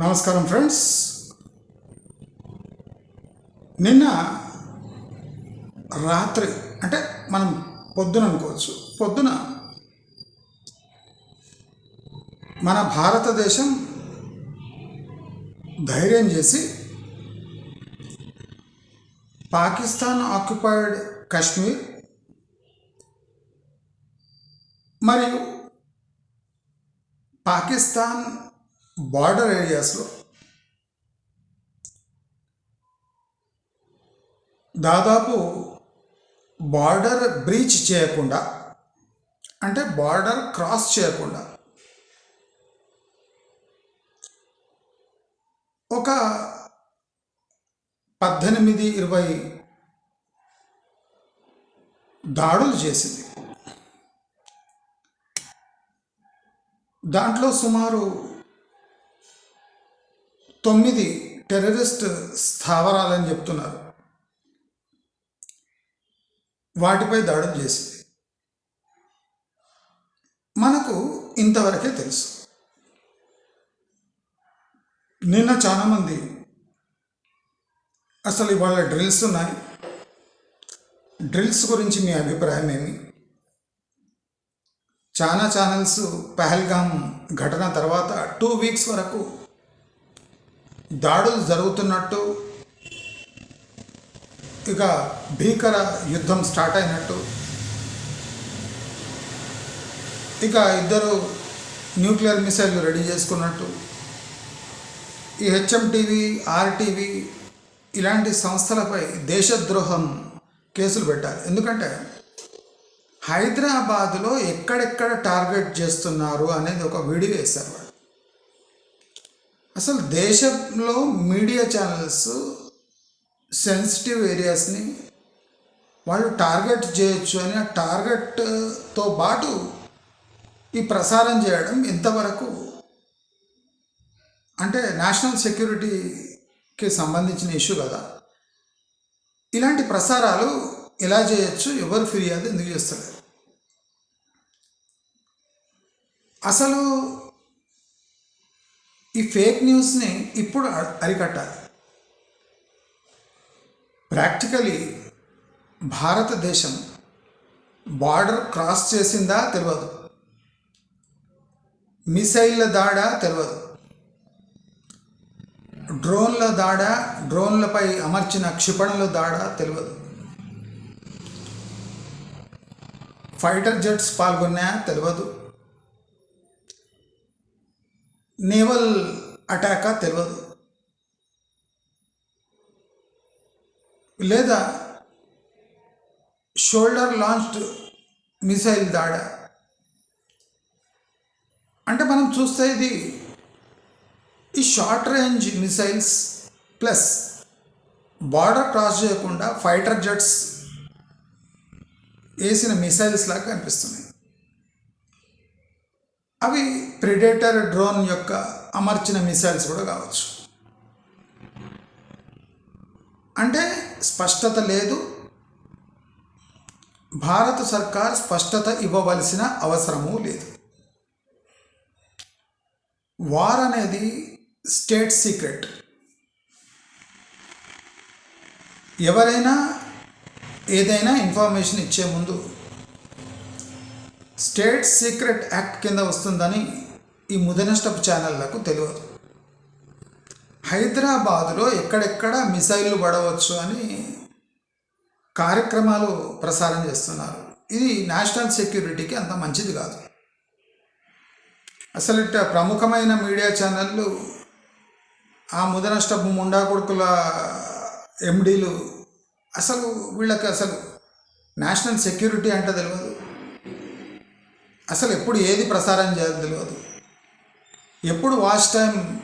నమస్కారం ఫ్రెండ్స్. నిన్న రాత్రి అంటే మనం పొద్దున అనుకోవచ్చు. పొద్దున మన భారతదేశం ధైర్యం చేసి పాకిస్తాన్ ఆక్యుపైడ్ కాశ్మీర్ మరియు పాకిస్తాన్ బార్డర్ ఏరియాస్లో దాదాపు బార్డర్ బ్రీచ్ చేయకుండా అంటే బార్డర్ క్రాస్ చేయకుండా ఒక పద్దెనిమిది ఇరవై దాడులు చేసింది. దాంట్లో సుమారు తొమ్మిది టెర్రరిస్ట్ స్థావరాలని చెప్తున్నారు. వాటిపై దాడులు చేసింది. మనకు ఇంతవరకే తెలుసు. నిన్న చాలామంది అసలు ఇవాళ డ్రిల్స్ ఉన్నాయి. డ్రిల్స్ గురించి మీ అభిప్రాయం ఏమి చాలా ఛానల్స్ పహల్గామ్ ఘటన తర్వాత టూ వీక్స్ వరకు దాడులు జరుగుతున్నట్టు ఇక భీకర యుద్ధం స్టార్ట్ అయినట్టు ఇక ఇద్దరు న్యూక్లియర్ మిసైల్ రెడీ చేసుకున్నట్టు ఈ హెచ్ఎంటీవీ ఆర్టీవీ ఇలాంటి సంస్థలపై దేశద్రోహం కేసులు పెట్టాలి ఎందుకంటే హైదరాబాదులో ఎక్కడెక్కడ టార్గెట్ చేస్తున్నారు అనేది ఒక వీడియో వేశారు అసలు దేశంలో మీడియా ఛానల్స్ సెన్సిటివ్ ఏరియాస్ని వాళ్ళు టార్గెట్ చేయొచ్చు అని ఆ టార్గెట్తో పాటు ఈ ప్రసారం చేయడం ఎంతవరకు అంటే నేషనల్ సెక్యూరిటీకి సంబంధించిన ఇష్యూ కదా. ఇలాంటి ప్రసారాలు ఎలా చేయొచ్చు? ఎవరు ఫిర్యాదు ఎందుకు చేస్తలేరు అసలు ఈ ఫేక్ న్యూస్ని ఇప్పుడు అరికట్టాలి. ప్రాక్టికలీ భారతదేశం బార్డర్ క్రాస్ చేసిందా తెలియదు మిసైళ్ళ దాడా తెలియదు డ్రోన్ల దాడా డ్రోన్లపై అమర్చిన క్షిపణుల దాడా తెలియదు ఫైటర్ జెట్స్ పాల్గొన్నాయా తెలియదు నేవల్ అటాకా తెలియదు లేదా షోల్డర్ లాంచ్డ్ మిసైల్ దాడా. అంటే మనం చూస్తే ఇది ఈ short range missiles plus border cross చేయకుండా ఫైటర్ జెట్స్ వేసిన మిసైల్స్ లాగా కనిపిస్తున్నాయి. అవి ప్రిడేటర్ డ్రోన్ యొక్క అమర్చిన మిసైల్స్ కూడా కావచ్చు. అంటే స్పష్టత లేదు. భారత సర్కార్ స్పష్టత ఇవ్వవలసిన అవసరము లేదు. వార్ అనేది స్టేట్ సీక్రెట్ ఎవరైనా ఏదైనా ఇన్ఫర్మేషన్ ఇచ్చే ముందు స్టేట్ సీక్రెట్ యాక్ట్ కింద వస్తుందని ఈ ముదనష్టపు ఛానళ్ళకు తెలియదు. హైదరాబాదులో ఎక్కడెక్కడ మిసైళ్ళు పడవచ్చు అని కార్యక్రమాలు ప్రసారం చేస్తున్నారు. ఇది నేషనల్ సెక్యూరిటీకి అంత మంచిది కాదు. అసలు ఇట్ట ప్రముఖమైన మీడియా ఛానళ్ళు ఆ ముదనష్టపు ముండా కొడుకుల ఎండీలు అసలు వీళ్ళకి అసలు నేషనల్ సెక్యూరిటీ అంటే తెలియదు. అసలు ఎప్పుడు ఏది ప్రసారం చేయాలో తెలియదు. ఎప్పుడు వాచ్ టైం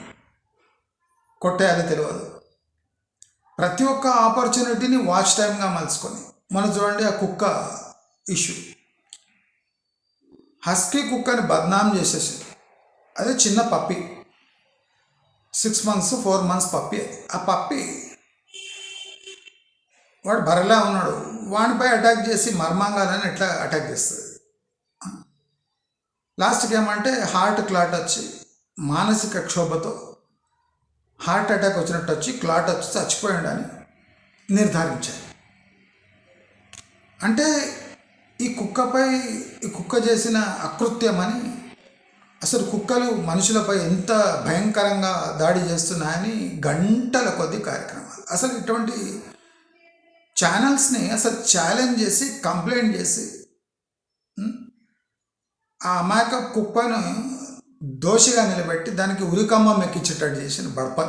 కొట్టేయాలో తెలియదు. ప్రతి ఒక్క ఆపర్చునిటీని వాచ్ టైంగా మలుచుకొని మనం చూడండి ఆ కుక్క ఇష్యూ. హస్కీ కుక్కని బద్నాం చేసేసింది. అదే చిన్న puppy. Six months four months puppy. ఆ పప్పి వాడు బరలా ఉన్నాడు. వాడిపై అటాక్ చేసి మర్మాంగాలని ఎట్లా అటాక్ చేస్తుంది? లాస్ట్కి ఏమంటే హార్ట్ క్లాట్ వచ్చి మానసిక క్షోభతో హార్ట్ అటాక్ వచ్చినట్టు వచ్చి క్లాట్ వచ్చి చచ్చిపోయాడని నిర్ధారించారు. అంటే ఈ కుక్కపై ఈ కుక్క చేసిన అకృత్యమని అసలు కుక్కలు మనుషులపై ఎంత భయంకరంగా దాడి చేస్తున్నాయని గంటల కొద్ది కార్యక్రమాలు అసలు ఇటువంటి ఛానల్స్ని అసలు ఛాలెంజ్ చేసి కంప్లైంట్ చేసి ఆ అమాయక కుప్పను దోషిగా నిలబెట్టి దానికి ఉరికమ్మం ఎక్కించేటట్టు చేసిన బడప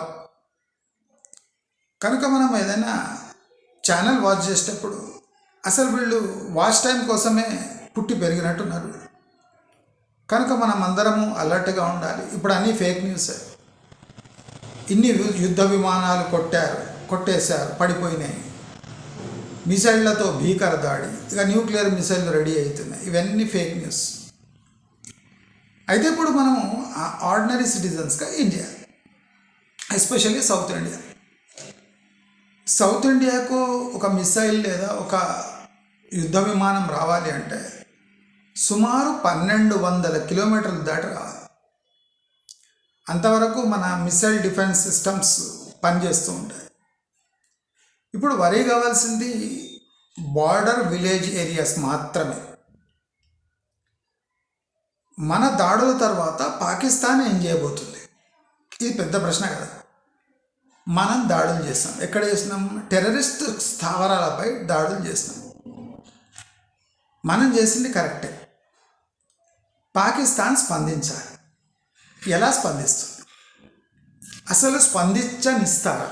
కనుక మనం ఏదైనా ఛానల్ వాచ్ చేసేటప్పుడు అసలు వీళ్ళు వాచ్ టైం కోసమే పుట్టి పెరిగినట్టున్నారు. కనుక మనం అందరము అలర్ట్గా ఉండాలి. ఇప్పుడు అన్నీ ఫేక్ న్యూస్. ఇన్ని యుద్ధ విమానాలు కొట్టారు కొట్టేశారు పడిపోయినాయి. మిసైళ్ళతో భీకర దాడి. ఇక న్యూక్లియర్ మిసైల్ రెడీ అవుతున్నాయి. ఇవన్నీ ఫేక్ న్యూస్. అయితే ఇప్పుడు మనము ఆర్డినరీ సిటిజన్స్గా ఏం చేయాలి? ఎస్పెషల్లీ సౌత్ ఇండియా సౌత్ ఇండియాకు ఒక మిసైల్ లేదా ఒక యుద్ధ విమానం రావాలి అంటే సుమారు పన్నెండు వందల కిలోమీటర్లు దాటి రావాలి. అంతవరకు మన మిసైల్ డిఫెన్స్ సిస్టమ్స్ పనిచేస్తూ ఉంటాయి. ఇప్పుడు వరి కావాల్సింది బార్డర్ విలేజ్ ఏరియాస్ మాత్రమే. మన దాడుల తర్వాత పాకిస్తాన్ ఏం చేయబోతుంది? ఇది పెద్ద ప్రశ్న కదా. మనం దాడులు చేస్తాం. ఎక్కడ చేసినాం టెర్రరిస్ట్ స్థావరాలపై దాడులు చేసినాం మనం చేసింది కరెక్టే. పాకిస్తాన్ స్పందించాలి. ఎలా స్పందిస్తుంది? అసలు స్పందించనిస్తారా?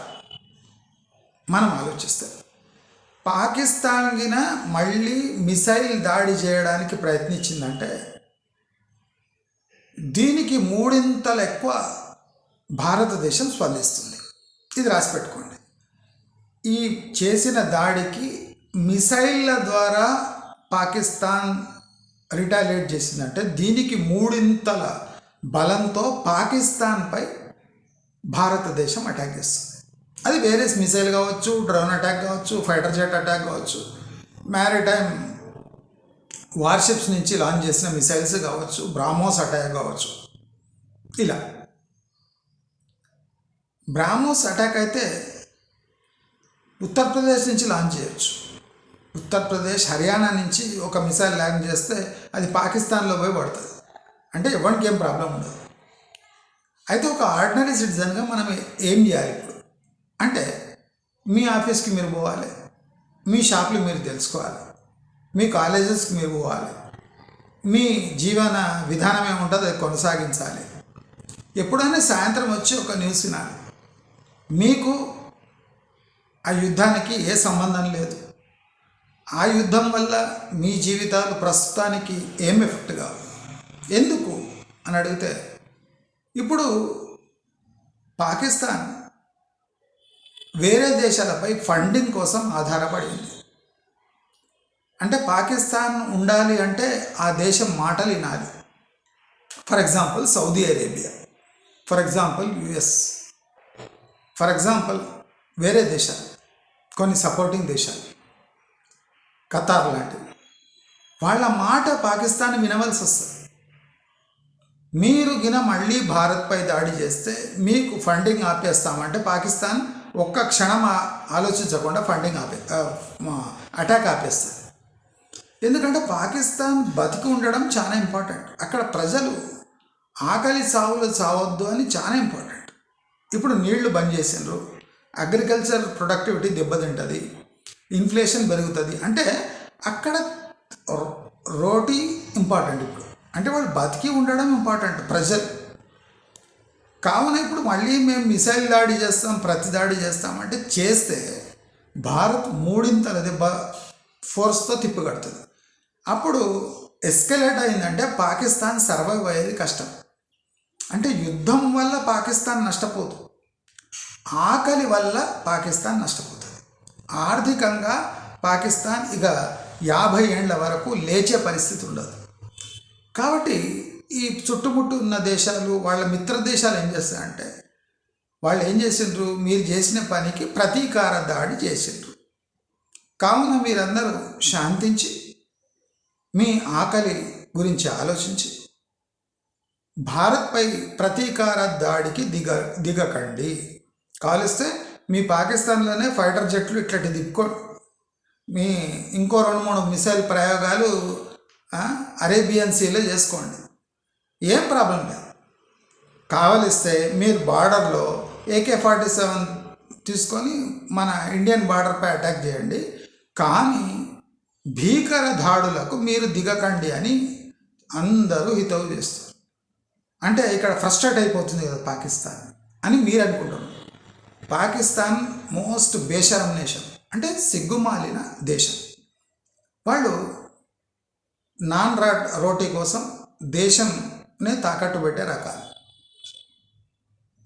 మనం ఆలోచిస్తాం. పాకిస్తాన్ గిన మళ్ళీ మిసైల్ దాడి చేయడానికి ప్రయత్నించిందంటే దీనికి మూడింతలు ఎక్కువ భారతదేశం స్పందిస్తుంది. ఇది రాసి పెట్టుకోండి. ఈ చేసిన దాడికి మిసైళ్ళ ద్వారా పాకిస్తాన్ రిటాలియేట్ చేసిందంటే దీనికి మూడింతల బలంతో పాకిస్తాన్పై భారతదేశం అటాక్ చేస్తుంది. అది వేరే మిసైల్ కావచ్చు డ్రోన్ అటాక్ కావచ్చు ఫైటర్ జెట్ అటాక్ కావచ్చు మ్యారిటైమ్ వార్షిప్స్ నుంచి లాంచ్ చేసిన మిసైల్స్ కావచ్చు బ్రాహ్మోస్ అటాక్ కావచ్చు. ఇలా. బ్రాహ్మోస్ అటాక్ అయితే ఉత్తరప్రదేశ్ నుంచి లాంచ్ చేయొచ్చు. ఉత్తరప్రదేశ్ హర్యానా నుంచి ఒక మిసైల్ ల్యాండ్ చేస్తే అది పాకిస్తాన్లో పోయి పడుతుంది. అంటే ఎవరికి ఏం ప్రాబ్లం ఉండదు. అయితే ఒక ఆర్డినరీ సిటిజన్గా మనం ఏం చేయాలి ఇప్పుడు? అంటే మీ ఆఫీస్కి మీరు పోవాలి. మీ షాప్లు మీరు తెలుసుకోవాలి. మీ కాలేజెస్కి మీరు పోవాలి. మీ జీవన విధానం ఏముంటుందో అది కొనసాగించాలి. ఎప్పుడైనా సాయంత్రం వచ్చి ఒక న్యూస్ వినాలి. మీకు ఆ యుద్ధానికి ఏ సంబంధం లేదు. ఆ యుద్ధం వల్ల మీ జీవితాలు ప్రస్తుతానికి ఏం ఎఫెక్ట్ కావు. ఎందుకు? అని అడిగితే ఇప్పుడు పాకిస్తాన్ వేరే దేశాలపై ఫండింగ్ కోసం ఆధారపడింది. అంటే పాకిస్తాన్ ఉండాలి అంటే ఆ దేశం మాటలు వినాలి. For example Saudi Arabia for example US for example వేరే దేశాలు. కొన్ని సపోర్టింగ్ దేశాలు. ఖతార్ లాంటివి. వాళ్ళ మాట పాకిస్తాన్ వినవలసి వస్తుంది. మీరు గిన మళ్ళీ భారత్పై దాడి చేస్తే మీకు ఫండింగ్ ఆపేస్తామంటే పాకిస్తాన్ ఒక్క క్షణం ఆలోచించకుండా ఫండింగ్ ఆపే అటాక్ ఆపేస్తుంది. ఎందుకంటే పాకిస్తాన్ బతికి ఉండడం చాలా ఇంపార్టెంట్ అక్కడ ప్రజలు ఆకలి సావులు చావద్దు అని చాలా ఇంపార్టెంట్ ఇప్పుడు నీళ్ళు బంద్ చేసిండ్రు అగ్రికల్చర్ ప్రొడక్టివిటీ దెబ్బతింటుంది. ఇన్ఫ్లేషన్ పెరుగుతుంది. అంటే అక్కడ రో- రోటీ ఇంపార్టెంట్ ఇప్పుడు. అంటే వాళ్ళు బతికి ఉండడం ఇంపార్టెంట్ ప్రజలు. కావున ఇప్పుడు మళ్ళీ మేము మిసైల్ దాడి చేస్తాం ప్రతి దాడి చేస్తాం అంటే చేస్తే భారత్ మూడింతల దెబ్బ ఫోర్స్తో తిప్పికడుతుంది. అప్పుడు ఎస్కలేట్ అయిందంటే పాకిస్తాన్ సర్వైవ్ అయ్యేది కష్టం. అంటే యుద్ధం వల్ల పాకిస్తాన్ నష్టపోదు. ఆకలి వల్ల పాకిస్తాన్ నష్టపోతుంది. ఆర్థికంగా పాకిస్తాన్ ఇక యాభై ఏండ్ల వరకు లేచే పరిస్థితి ఉండదు. కాబట్టి ఈ చుట్టుముట్టు ఉన్న దేశాలు వాళ్ళ మిత్ర దేశాలు ఏం చేస్తారంటే వాళ్ళు ఏం చేసిండ్రు? మీరు చేసిన పనికి ప్రతీకార దాడి చేసిండ్రు. కావున మీరందరూ శాంతించి మీ ఆకలి గురించి ఆలోచించి. భారత్పై ప్రతీకార దాడికి దిగ దిగకండి. కాలిస్తే మీ పాకిస్తాన్లోనే ఫైటర్ జెట్లు ఇట్లాంటి దిక్కోండి మీ ఇంకో రెండు మూడు మిసైల్ ప్రయోగాలు అరేబియన్ సీలో చేసుకోండి. ఏం ప్రాబ్లం లేదు. కావలిస్తే మీరు బార్డర్లో ఏకే ఫార్టీ సెవెన్ తీసుకొని మన ఇండియన్ బార్డర్పై అటాక్ చేయండి. కానీ భీకర దాడులకు మీరు దిగకండి అని అందరూ హితవు చేస్తారు. అంటే ఇక్కడ ఫ్రస్ట్రేట్ అయిపోతుంది కదా పాకిస్తాన్ అని మీరు అనుకుంటున్నారు. పాకిస్తాన్ మోస్ట్ బేషరం నేషన్ అంటే సిగ్గుమాలిన దేశం. వాళ్ళు నాన్ రోటీ కోసం దేశంనే తాకట్టు పెట్టే రకాలు.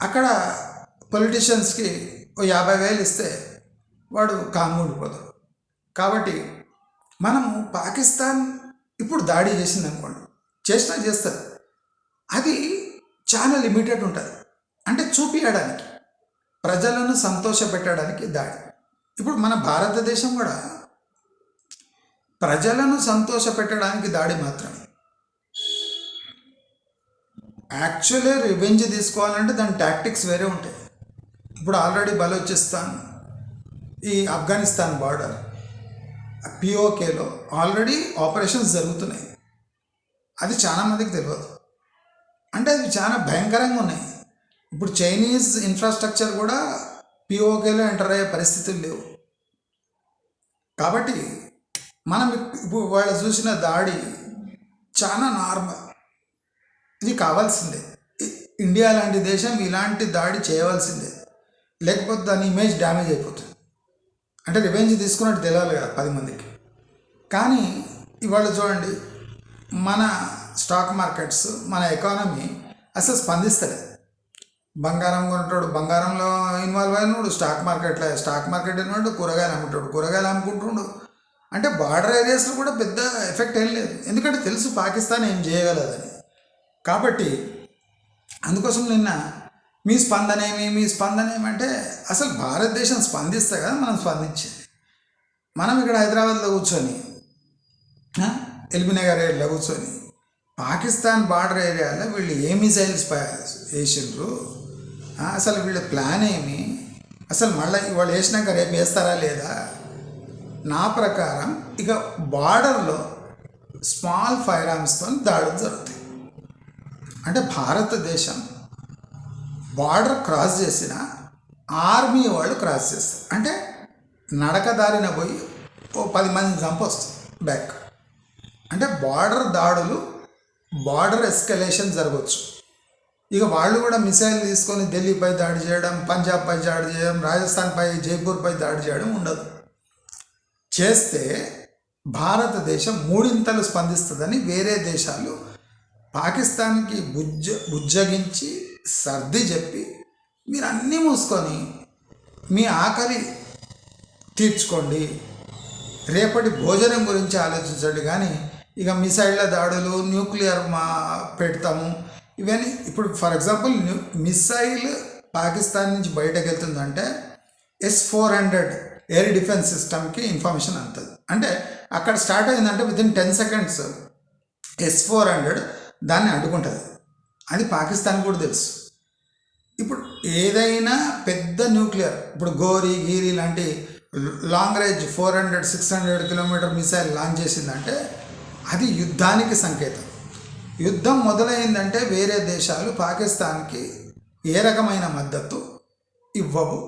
అక్కడ పొలిటీషియన్స్కి ఓ యాభై వేలు ఇస్తే వాడు కాంగుండిపోతాడు కాబట్టి మనము పాకిస్తాన్ ఇప్పుడు దాడి చేసింది అనుకోండి చేసినా చేస్తుంది అది చాలా లిమిటెడ్ ఉంటుంది. అంటే చూపించడానికి ప్రజలను సంతోషపెట్టడానికి దాడి. ఇప్పుడు మన భారతదేశం కూడా ప్రజలను సంతోషపెట్టడానికి దాడి మాత్రమే యాక్చువల్లీ రివెంజ్ తీసుకోవాలంటే దాని టాక్టిక్స్ వేరే ఉంటాయి. ఇప్పుడు ఆల్రెడీ బలోచిస్తాన్ ఈ ఆఫ్ఘనిస్తాన్ బార్డర్ పిఓకేలో ఆల్రెడీ ఆపరేషన్స్ జరుగుతున్నాయి. అది చాలా మందికి తెలియదు అంటే అవి చాలా భయంకరంగా ఉన్నాయి. ఇప్పుడు చైనీస్ ఇన్ఫ్రాస్ట్రక్చర్ కూడా పిఓకేలో ఎంటర్ అయ్యే పరిస్థితులు లేవు. కాబట్టి మనం ఇప్పుడు వాళ్ళు చూసిన దాడి చాలా నార్మల్ ఇది కావాల్సిందే. ఇండియా లాంటి దేశం ఇలాంటి దాడి చేయవలసిందే. లేకపోతే దాని ఇమేజ్ డ్యామేజ్ అయిపోతుంది. అంటే రివెంజ్ తీసుకున్నట్టు తెలియాలి కదా పది మందికి. కానీ ఇవాళ చూడండి మన స్టాక్ మార్కెట్స్ మన ఎకానమీ అసలు స్పందిస్తలేదు బంగారం కొనేటోడు బంగారంలో ఇన్వాల్వ్ అయినాడు స్టాక్ మార్కెట్లో స్టాక్ మార్కెట్ ఇన్వాడు కూరగాయలు అమ్ముతాడు కూరగాయలు అమ్ముకుంటుండు. అంటే బార్డర్ ఏరియాస్లో కూడా పెద్ద ఎఫెక్ట్ ఏం లేదు. ఎందుకంటే తెలుసు పాకిస్తాన్ ఏం చేయగలదని. కాబట్టి అందుకోసం నిన్న మీ స్పందన ఏమి? మీ స్పందన ఏమంటే అసలు భారతదేశం స్పందిస్తే కదా మనం స్పందించేది. మనం ఇక్కడ హైదరాబాద్లో కూర్చొని ఆ, ఎల్బీనగర్ ఏరియాలో కూర్చొని పాకిస్తాన్ బార్డర్ ఏరియాలో వీళ్ళు ఏ మిసైల్స్ వేసిండ్రు? అసలు వీళ్ళ ప్లాన్ ఏమి? అసలు మళ్ళీ వాళ్ళు వేసినాక రేపు వేస్తారా లేదా? నా ప్రకారం ఇక బార్డర్లో స్మాల్ ఫైర్ ఆర్మ్స్తో దాడులు జరుగుతాయి. అంటే భారతదేశం బార్డర్ క్రాస్ చేసిన ఆర్మీ వాళ్ళు క్రాస్ చేస్తారు. అంటే నడక దారిన పోయి ఓ పది మంది చంపొస్తుంది బ్యాక్. అంటే బార్డర్ దాడులు బార్డర్ ఎస్కలేషన్ జరగవచ్చు ఇక వాళ్ళు కూడా మిసైల్ తీసుకొని ఢిల్లీపై దాడి చేయడం పంజాబ్పై దాడి చేయడం రాజస్థాన్పై జైపూర్పై దాడి చేయడం ఉండదు. చేస్తే భారతదేశం మూడింతలు స్పందిస్తుందని వేరే దేశాలు పాకిస్తాన్కి బుజ్జ బుజ్జగించి సర్ది చెప్పి మీరు అన్నీ మూసుకొని మీ ఆకలి తీర్చుకోండి. రేపటి భోజనం గురించి ఆలోచించండి కానీ ఇక మిసైళ్ళ దాడులు న్యూక్లియర్ మా పెడతాము. ఇవన్నీ ఇప్పుడు for example new missile Pakistan నుంచి బయటకు వెళ్తుందంటే S four hundred air defence సిస్టమ్కి ఇన్ఫర్మేషన్ అంతది. అంటే అక్కడ స్టార్ట్ అయిందంటే with in ten seconds S four hundred దాన్ని అడ్డుకుంటుంది. అది పాకిస్తాన్ కూడా తెలుసు. ఇప్పుడు ఏదైనా పెద్ద న్యూక్లియర్ ఇప్పుడు గోరి గీరి లాంటి long range four hundred six hundred kilometre missile launch చేసిందంటే అది యుద్ధానికి సంకేతం. యుద్ధం మొదలైందంటే వేరే దేశాలు పాకిస్తాన్కి ఏ రకమైన మద్దతు ఇవ్వవు.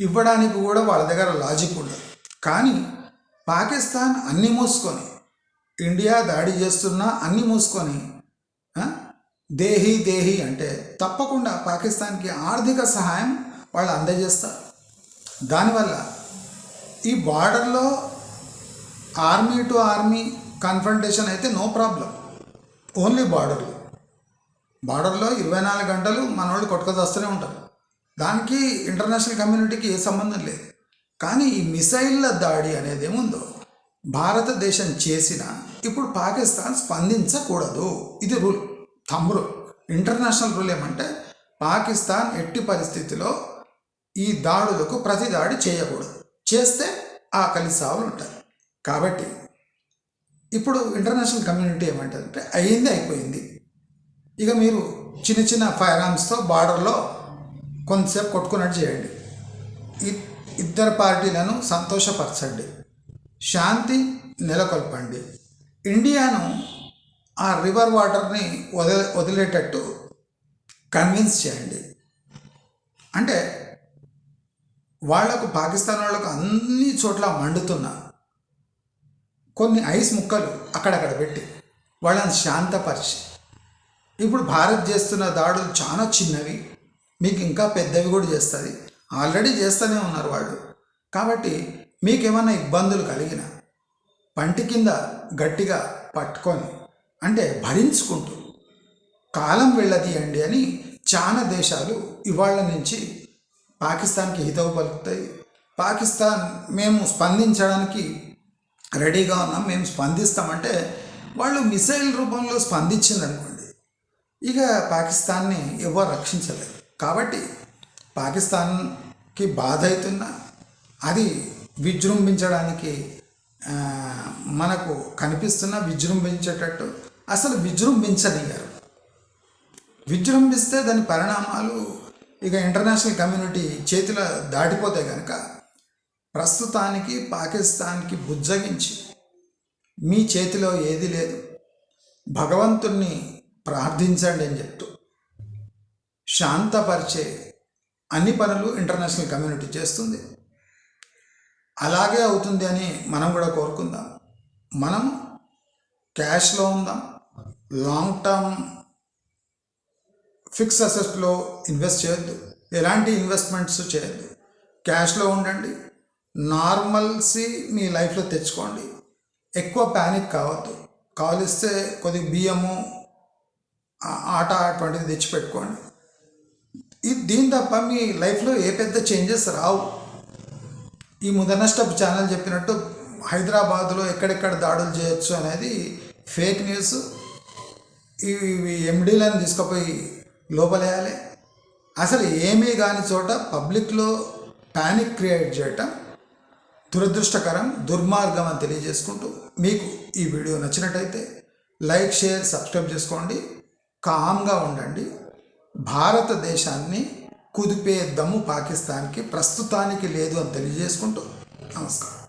ఇవ్వడానికి కూడా వాళ్ళ దగ్గర లాజిక్ ఉండదు. కానీ పాకిస్తాన్ అన్ని మూసుకొని ఇండియా దాడి చేస్తున్నా అన్ని మూసుకొని దేహి దేహి అంటే తప్పకుండా పాకిస్తాన్కి ఆర్థిక సహాయం వాళ్ళు అందజేస్తారు. దానివల్ల ఈ బార్డర్లో ఆర్మీ టు ఆర్మీ కన్ఫంటేషన్ అయితే నో ప్రాబ్లం ఓన్లీ బార్డర్లో. బార్డర్లో ఇరవై నాలుగు గంటలు మన వాళ్ళు కొట్టుకొస్తూనే ఉంటారు. దానికి ఇంటర్నేషనల్ కమ్యూనిటీకి ఏ సంబంధం లేదు. కానీ ఈ మిసైళ్ళ దాడి అనేది ఏముందో భారతదేశం చేసిన ఇప్పుడు పాకిస్తాన్ స్పందించకూడదు. ఇది రూల్. తమ్ముడు. ఇంటర్నేషనల్ రూల్ ఏమంటే పాకిస్తాన్ ఎట్టి పరిస్థితిలో ఈ దాడులకు ప్రతి దాడి చేయకూడదు. చేస్తే ఆ కలిసావులు ఉంటాయి. కాబట్టి ఇప్పుడు ఇంటర్నేషనల్ కమ్యూనిటీ ఏమంటుందంటే అయ్యింది అయిపోయింది. ఇక మీరు చిన్న చిన్న ఫైర్ ఆర్మ్స్తో బార్డర్లో కొంతసేపు కొట్టుకున్నట్టు చేయండి. ఇ- ఇద్దరు పార్టీలను సంతోషపరచండి. శాంతి నెలకొల్పండి. ఇండియాను ఆ రివర్ వాటర్ని వదిలే వదిలేటట్టు కన్విన్స్ చేయండి. అంటే వాళ్ళకు పాకిస్తాన్ వాళ్ళకు అన్ని చోట్ల మండుతున్న కొన్ని ఐస్ ముక్కలు అక్కడక్కడ పెట్టి వాళ్ళని శాంతపరిచి. ఇప్పుడు భారత్ చేస్తున్న దాడులు చాలా చిన్నవి మీకు ఇంకా పెద్దవి కూడా చేస్తుంది. ఆల్రెడీ చేస్తూనే ఉన్నారు వాళ్ళు. కాబట్టి మీకేమైనా ఇబ్బందులు కలిగిన పంటి కింద గట్టిగా పట్టుకొని అంటే భరించుకుంటూ కాలం వెళ్ళదీయండి అని చాలా దేశాలు ఇవాళ నుంచి పాకిస్తాన్కి హితవు పలుకుతాయి. పాకిస్తాన్ మేము స్పందించడానికి రెడీగా ఉన్నాం మేము స్పందిస్తామంటే వాళ్ళు మిసైల్ రూపంలో స్పందించిందనుకోండి ఇక పాకిస్తాన్ని ఎవరు రక్షించలేరు కాబట్టి పాకిస్తాన్కి బాధ అవుతున్నా అది విజృంభించడానికి మనకు కనిపిస్తున్న విజృంభించేటట్టు అసలు విజృంభించనియ్యారు విజృంభిస్తే దాని పరిణామాలు ఇక ఇంటర్నేషనల్ కమ్యూనిటీ చేతిలో దాటిపోతే కనుక ప్రస్తుతానికి పాకిస్తాన్కి బుజ్జగించి మీ చేతిలో ఏది లేదు. భగవంతుణ్ణి ప్రార్థించండి అని చెప్తూ శాంతపరిచే అన్ని పనులు ఇంటర్నేషనల్ కమ్యూనిటీ చేస్తుంది. అలాగే అవుతుంది అని మనం కూడా కోరుకుందాం. మనం క్యాష్లో ఉందాం. లాంగ్ టర్మ్ ఫిక్స్ అసెట్స్లో ఇన్వెస్ట్ చేయొద్దు. ఎలాంటి ఇన్వెస్ట్మెంట్స్ చేయొద్దు. క్యాష్లో ఉండండి. నార్మల్సీ మీ లైఫ్లో తెచ్చుకోండి. ఎక్కువ ప్యానిక్ కావద్దు. కావలిస్తే కొద్ది బియ్యము ఆట అటువంటిది తెచ్చిపెట్టుకోండి. ఇది దీని తప్ప మీ లైఫ్లో ఏ పెద్ద చేంజెస్ రావు. ఈ ముదనష్టపు ఛానల్ చెప్పినట్టు హైదరాబాద్లో ఎక్కడెక్కడ దాడులు చేయొచ్చు అనేది ఫేక్ న్యూస్. ఇవి ఎండీలను తీసుకుపోయి లోపలేయాలి. అసలు ఏమీ కాని చోట పబ్లిక్లో ప్యానిక్ క్రియేట్ చేయటం దురదృష్టకరం దుర్మార్గం అని తెలియజేసుకుంటూ మీకు ఈ వీడియో నచ్చినట్టయితే లైక్ షేర్ సబ్స్క్రైబ్ చేసుకోండి. కామ్గా ఉండండి. భారతదేశాన్ని కుదిపే దమ్ము పాకిస్తాన్కి ప్రస్తుతానికి లేదు అని తెలియజేసుకుంటూ నమస్కారం.